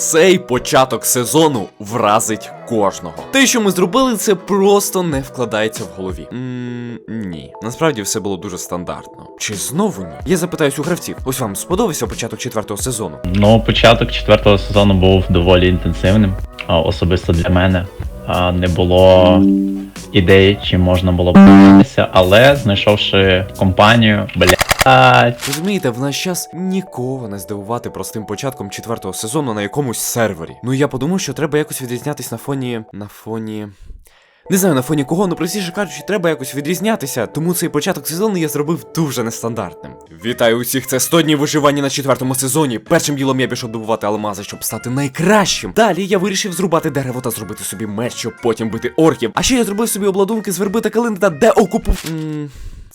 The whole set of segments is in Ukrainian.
Цей початок сезону вразить кожного. Те, що ми зробили, це просто не вкладається в голові. Ммм, ні. Насправді все було дуже стандартно. Чи знову ні? Я запитаюсь у гравців. Ось вам сподобався початок четвертого сезону? Ну, початок четвертого сезону був доволі інтенсивним, а, особисто для мене. Не було ідей, чим можна було поділитися, але знайшовши компанію, Розумієте, в наш час нікого не здивувати простим початком четвертого сезону на якомусь сервері. Ну я подумав, що треба якось відрізнятись на фоні. на фоні. Не знаю на фоні кого, ну простіше кажучи, треба якось відрізнятися, тому цей початок сезону я зробив дуже нестандартним. Вітаю усіх! Це 100 днів виживання на четвертому сезоні. Першим ділом я пішов добувати алмази, щоб стати найкращим. Далі я вирішив зрубати дерево та зробити собі меч, щоб потім бити орків. А ще я зробив собі обладунки з верби та калини та деокупу. Ммм...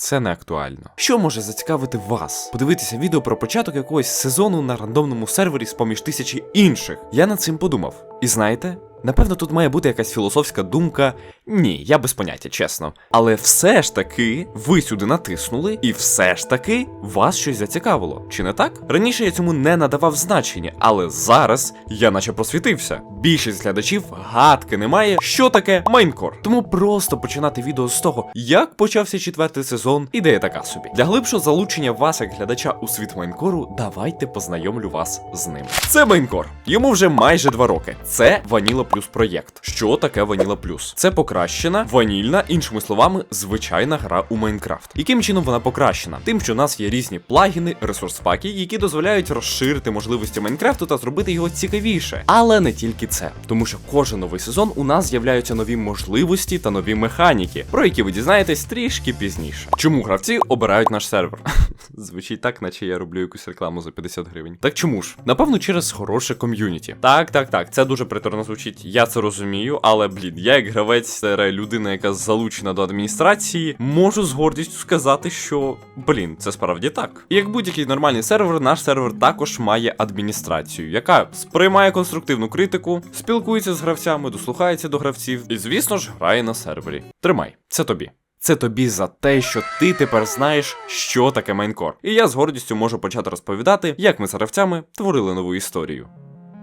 Це не актуально. Що може зацікавити вас? Подивитися відео про початок якогось сезону на рандомному сервері з поміж тисячі інших. Я над цим подумав. І знаєте, напевно, тут має бути якась філософська думка. Ні, я без поняття, чесно. Але все ж таки ви сюди натиснули, і все ж таки вас щось зацікавило. Чи не так? Раніше я цьому не надавав значення, але зараз я наче просвітився. Більшість глядачів гадки немає, що таке майнкор. Тому просто починати відео з того, як почався четвертий сезон, ідея така собі. Для глибшого залучення вас як глядача у світ майнкору, давайте познайомлю вас з ним. Це майнкор. Йому вже майже два роки. Це Ваніла Плюс проєкт. Що таке Ваніла Плюс? Це покращена, ванільна, іншими словами, звичайна гра у Майнкрафт. Яким чином вона покращена? Тим, що у нас є різні плагіни, ресурс-паки, які дозволяють розширити можливості Майнкрафту та зробити його цікавіше. Але не тільки це, тому що кожен новий сезон у нас з'являються нові можливості та нові механіки, про які ви дізнаєтесь трішки пізніше. Чому гравці обирають наш сервер? Звучить так, наче я роблю якусь рекламу за 50 гривень. Так чому ж? Напевно, через хороше ком'юніті. Так, так, так, це дуже приторно звучить. Я це розумію, але блін, я як гравець, людина, яка залучена до адміністрації, можу з гордістю сказати, що блін, це справді так. І як будь-який нормальний сервер, наш сервер також має адміністрацію, яка сприймає конструктивну критику, спілкується з гравцями, дослухається до гравців і, звісно ж, грає на сервері. Тримай, це тобі. Це тобі за те, що ти тепер знаєш, що таке майнкор. І я з гордістю можу почати розповідати, як ми з гравцями творили нову історію.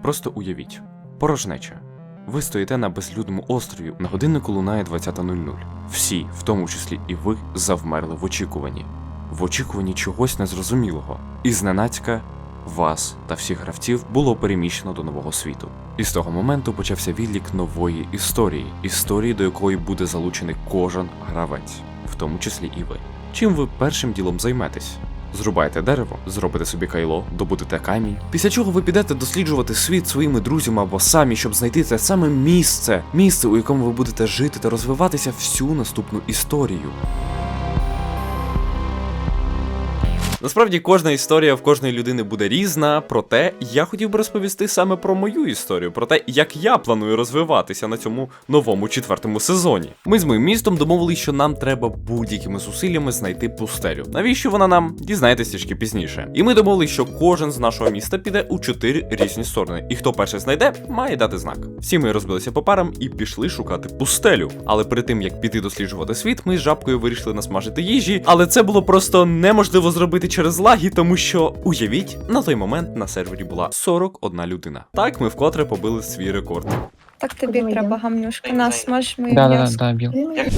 Просто уявіть, порожнеча. Ви стоїте на безлюдному острові, на годиннику лунає 20.00. Всі, в тому числі і ви, завмерли в очікуванні. В очікуванні чогось незрозумілого. І зненацька вас та всіх гравців було переміщено до нового світу. І з того моменту почався відлік нової історії, історії, до якої буде залучений кожен гравець, в тому числі і ви. Чим ви першим ділом займетесь? Зрубайте дерево, зробите собі кайло, добудете камінь. Після чого ви підете досліджувати світ своїми друзями або самі, щоб знайти це саме місце, місце, у якому ви будете жити та розвиватися всю наступну історію. Насправді кожна історія в кожної людини буде різна, проте я хотів би розповісти саме про мою історію, про те, як я планую розвиватися на цьому новому четвертому сезоні. Ми з моїм містом домовились, що нам треба будь-якими зусиллями знайти пустелю. Навіщо вона нам? Дізнаєтесь трішки пізніше. І ми домовились, що кожен з нашого міста піде у чотири різні сторони, і хто перший знайде, має дати знак. Всі ми розбилися по парам і пішли шукати пустелю. Але перед тим як піти досліджувати світ, ми з жабкою вирішили насмажити їжі, але це було просто неможливо зробити через лаги, тому що уявіть, на той момент на сервері була 41 людина. Так ми вкотре побили свій рекорд. Так тобі Куди треба гамнюшка, нас смаж ми Да, да, да, біл.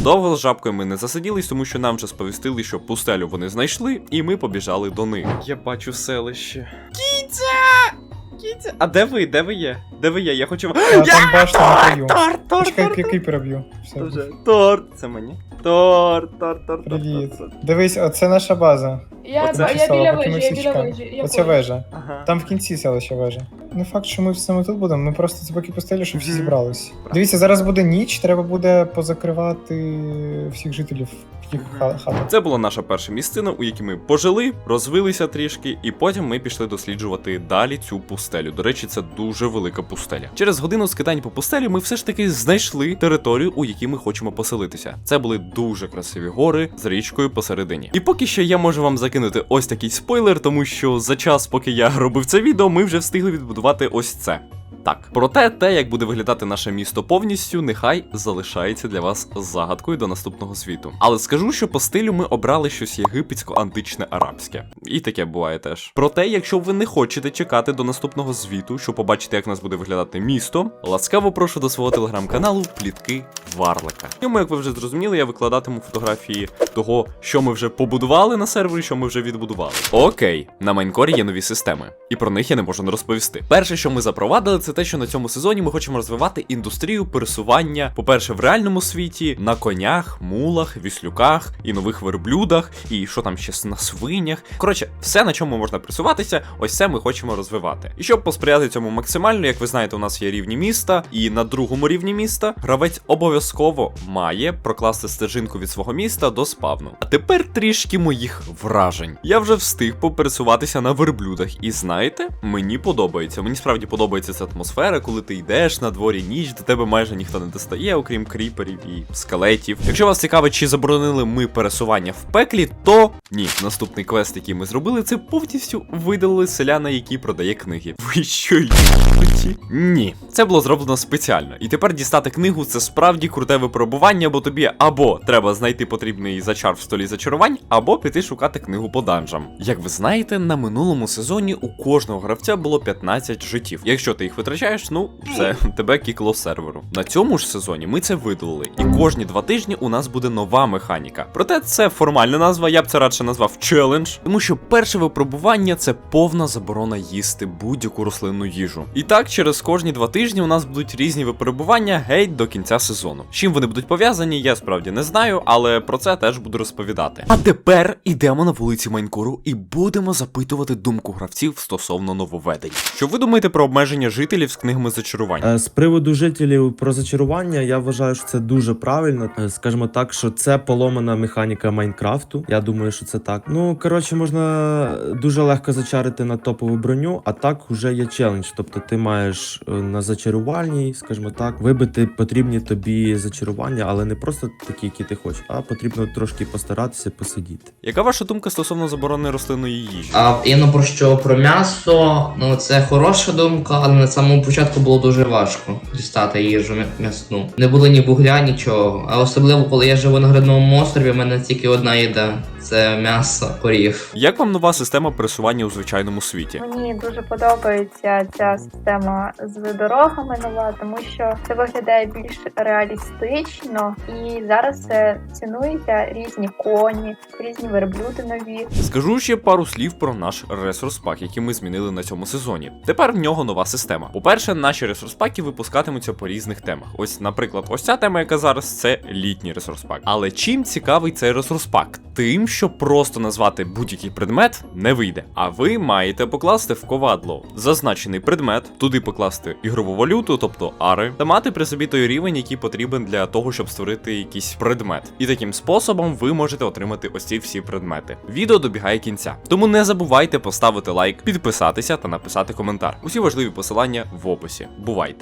Довго з жабкою ми не засиділись, тому що нам вже сповістили, що пустелю вони знайшли, і ми побіжали до них. Я бачу селище. Кіця! Кіця! А де ви? Де ви є? Де ви є? Я хочу. А там башня на краю. Торт, торт, Чекай, торт, який переб'ю. Все. Вже. Торт, це мені. Торт, торт, торт. Привіт. торт, торт. Дивись, оце наша база. Я, Оце я біля ми вежі, я біля вежі. Я Оце понял. вежа. Ага. Там в кінці селища вежа. Не факт, що ми саме тут будемо, ми просто це поки пустелі, щоб всі Мгм. зібрались. Дивіться, зараз буде ніч, треба буде позакривати всіх жителів в їх Мгм. ха- хатах. Це була наша перша місцина, у якій ми пожили, розвилися трішки, і потім ми пішли досліджувати далі цю пустелю. До речі, це дуже велика пустеля. Через годину скитань по пустелі ми все ж таки знайшли територію, у якій ми хочемо поселитися. Це були дуже красиві гори з річкою посередині. І поки що я можу вам закинути ось такий спойлер, тому що за час, поки я робив це відео, ми вже встигли відбудувати ось це. Так, проте те, як буде виглядати наше місто повністю, нехай залишається для вас загадкою до наступного світу. Але скажу, що по стилю ми обрали щось єгипетсько-античне арабське. І таке буває теж. Проте, якщо ви не хочете чекати до наступного звіту, щоб побачити, як у нас буде виглядати місто, ласкаво прошу до свого телеграм-каналу Плітки Варлика. В ньому, як ви вже зрозуміли, я викладатиму фотографії того, що ми вже побудували на сервері, що ми вже відбудували. Окей, на Майнкорі є нові системи, і про них я не можу не розповісти. Перше, що ми запровадили, це те, що на цьому сезоні ми хочемо розвивати індустрію пересування, по-перше, в реальному світі, на конях, мулах, віслюках і нових верблюдах, і що там ще на свинях. Коротше, все, на чому можна пересуватися, ось це ми хочемо розвивати. І щоб посприяти цьому максимально, як ви знаєте, у нас є рівні міста, і на другому рівні міста гравець обов'язково має прокласти стежинку від свого міста до спавну. А тепер трішки моїх вражень. Я вже встиг попересуватися на верблюдах, і знаєте, мені подобається. Мені справді подобається ця атмосфера, коли ти йдеш на дворі ніч, до тебе майже ніхто не достає, окрім кріперів і скелетів. Якщо вас цікавить, чи заборонили ми пересування в пеклі, то ні, наступний квест, який ми зробили, це повністю видалили селяна, який продає книги. Ви що їбаті? Ні, це було зроблено спеціально. І тепер дістати книгу це справді круте випробування, бо тобі або треба знайти потрібний зачар в столі зачарувань, або піти шукати книгу по данжам. Як ви знаєте, на минулому сезоні у кожного гравця було 15 життів. Якщо ти їх витрачаєш, ну все, тебе кікло з серверу. На цьому ж сезоні ми це видалили, і кожні два тижні у нас буде нова механіка. Проте це формальна назва, я б це радше назвав челендж, тому що перше випробування це повна заборона їсти будь-яку рослинну їжу. І так, через кожні два тижні у нас будуть різні випробування геть до кінця сезону. З Чим вони будуть пов'язані, я справді не знаю, але про це теж буду розповідати. А тепер ідемо на вулиці Майнкору і будемо запитувати думку гравців стосовно нововведень. Що ви думаєте про обмеження жителів з книгами зачарувань? Е, З приводу жителів про зачарування, я вважаю, що це дуже правильно. Е, Скажімо так, що це поломана механіка Майнкрафту. Я думаю, що це так. Ну коротше, можна дуже легко зачарити на топову броню, а так вже є челендж. Тобто ти маєш е, на зачарувальній, скажімо так, вибити потрібні тобі зачарування, але не просто такі, які ти хочеш, а потрібно трошки постаратися посидіти. Яка ваша думка стосовно заборони рослинної їжі? А іменно про що про м'ясо, ну це хороша думка, але на самому початку було дуже важко дістати їжу м'я- м'ясну. Не було ні вугля, нічого. А особливо, коли я живу на гридному острові, в мене тільки одна їда це м'ясо корів. Як вам нова система пересування у звичайному світі? Мені дуже подобається ця система з дорогами нова, тому що це виглядає більш реалістично, і зараз це цінується різні коні, різні верблюди нові. Скажу ще пару слів про наш ресурс пак, який ми змінили на цьому сезоні. Тепер в нього нова система. По-перше, наші ресурс паки випускатимуться по різних темах. Ось, наприклад, ось ця тема, яка зараз це літній ресурс пак. Але чим цікавий цей ресурс пак? Тим, що просто назвати будь-який предмет не вийде. А ви маєте покласти в ковадло зазначений предмет, туди покласти ігрову валюту, тобто ари, та мати при собі той рівень, який потрібен для того, щоб створити якийсь предмет. І таким способом ви можете отримати ось ці всі предмети. Відео добігає кінця. Тому не забувайте поставити лайк, підписатися та написати коментар. Усі важливі посилання в описі. Бувайте!